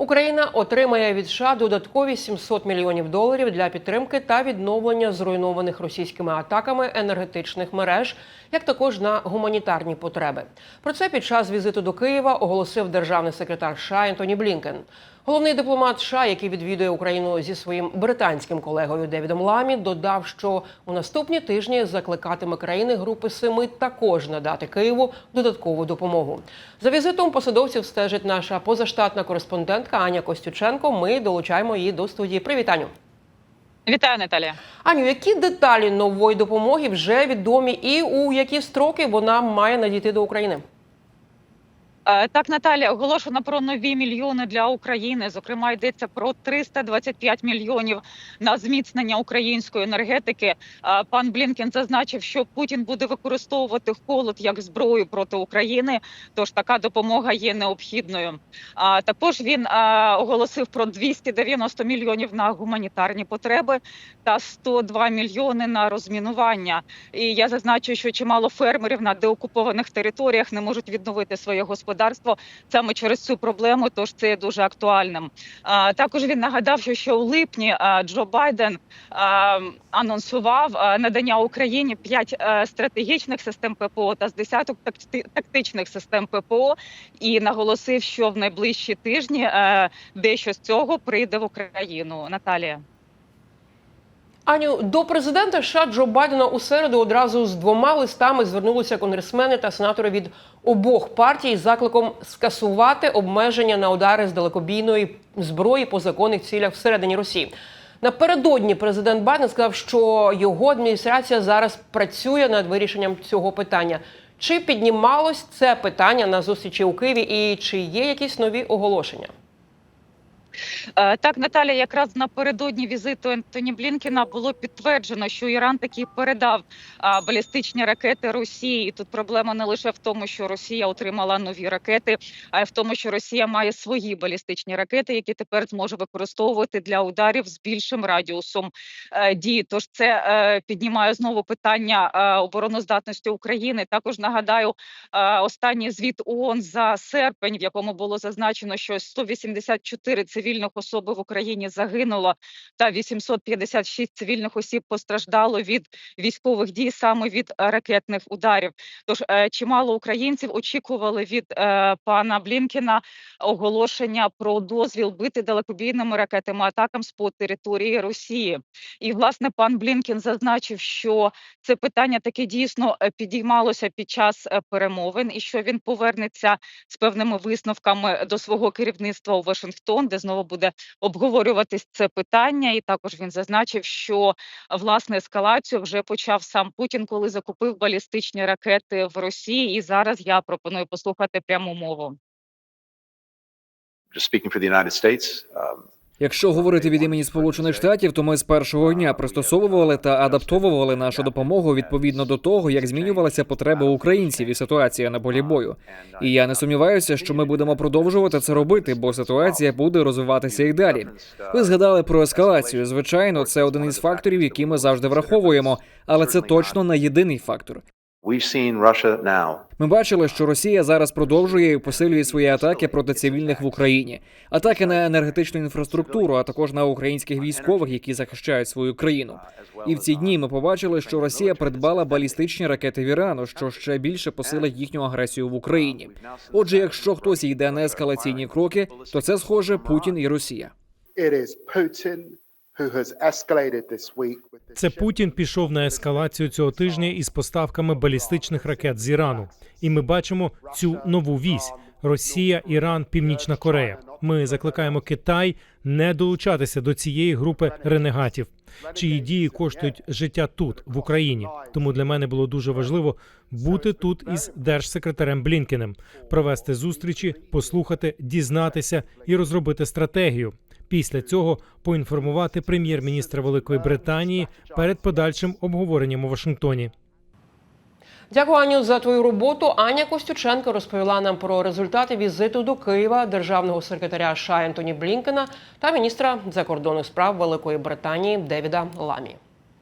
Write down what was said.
Україна отримає від США додаткові 700 мільйонів доларів для підтримки та відновлення зруйнованих російськими атаками енергетичних мереж, як також на гуманітарні потреби. Про це під час візиту до Києва оголосив державний секретар США Ентоні Блінкен. Головний дипломат США, який відвідує Україну зі своїм британським колегою Девідом Ламі, додав, що у наступні тижні закликатиме країни Групи Семи також надати Києву додаткову допомогу. За візитом посадовців стежить наша позаштатна кореспондентка Аня Костюченко. Ми долучаємо її до студії. Привіт, Аню. Вітаю, Наталія. Аню, які деталі нової допомоги вже відомі, і у які строки вона має надійти до України? Е, Так, Наталія, оголошено про нові мільйони для України. Зокрема, йдеться про 325 мільйонів на зміцнення української енергетики. Е, Пан Блінкен зазначив, що Путін буде використовувати холод як зброю проти України. Тож така допомога є необхідною. А також він е, оголосив про 290 мільйонів на гуманітарні потреби та 102 мільйони на розмінування. І я зазначу, що чимало фермерів на деокупованих територіях не можуть відновити своє господарство саме через цю проблему. Тож це є дуже актуальним. Також він нагадав, що ще у липні Джо Байден анонсував надання Україні п'ять стратегічних систем ППО та з десяток такти- тактичних систем ППО, і наголосив, що в найближчі тижні а, дещо з цього прийде в Україну. Наталія. Аню, до президента США Джо Байдена у середу одразу з двома листами звернулися конгресмени та сенатори від обох партій з закликом скасувати обмеження на удари з далекобійної зброї по законних цілях всередині Росії. Напередодні президент Байден сказав, що його адміністрація зараз працює над вирішенням цього питання. Чи піднімалось це питання на зустрічі у Києві, і чи є якісь нові оголошення? Е, Так, Наталя, якраз напередодні візиту Ентоні Блінкена було підтверджено, що Іран таки передав балістичні ракети Росії. І тут проблема не лише в тому, що Росія отримала нові ракети, а й в тому, що Росія має свої балістичні ракети, які тепер зможе використовувати для ударів з більшим радіусом е, дії. Тож це е, піднімає знову питання обороноздатності України. Також нагадаю останній звіт ООН за серпень, в якому було зазначено, що 184 цивільних особи в Україні загинуло, та 856 цивільних осіб постраждало від військових дій саме від е, ракетних ударів. Тож е, чимало українців очікували від е, пана Блінкена оголошення про дозвіл бити далекобійними ракетами атакам з по території Росії. І власне пан Блінкен зазначив, що це питання таки дійсно підіймалося під час перемовин, і що він повернеться з певними висновками до свого керівництва у Вашингтон, де знову буде обговорюватись це питання. І також він зазначив, що власне ескалацію вже почав сам Путін, коли закупив балістичні ракети в Росії. І зараз я пропоную послухати пряму мову. just speaking for the United States, um, Якщо говорити від імені Сполучених Штатів, то ми з першого дня пристосовували та адаптовували нашу допомогу відповідно до того, як змінювалися потреби українців і ситуація на полі бою. І я не сумніваюся, що ми будемо продовжувати це робити, бо ситуація буде розвиватися і далі. Ви згадали про ескалацію. Звичайно, це один із факторів, які ми завжди враховуємо, але це точно не єдиний фактор. We've seen Russia Ми бачили, що Росія зараз продовжує і посилює свої атаки проти цивільних в Україні, атаки на енергетичну інфраструктуру, а також на українських військових, які захищають свою країну. І в ці дні ми побачили, що Росія придбала балістичні ракети в Ірану, що ще більше посилить їхню агресію в Україні. Отже, якщо хтось йде на ескалаційні кроки, то це схоже Путін і Росія. Це Путін пішов на ескалацію цього тижня із поставками балістичних ракет з Ірану, і ми бачимо цю нову вісь: Росія, Іран, Північна Корея. Ми закликаємо Китай не долучатися до цієї групи ренегатів, чиї дії коштують життя тут, в Україні. Тому для мене було дуже важливо бути тут із держсекретарем Блінкенем, провести зустрічі, послухати, дізнатися і розробити стратегію. Після цього поінформувати прем'єр-міністра Великої Британії перед подальшим обговоренням у Вашингтоні. Дякую, Аню, за твою роботу. Аня Костюченко розповіла нам про результати візиту до Києва державного секретаря США Ентоні Блінкена та міністра закордонних справ Великої Британії Девіда Ламі.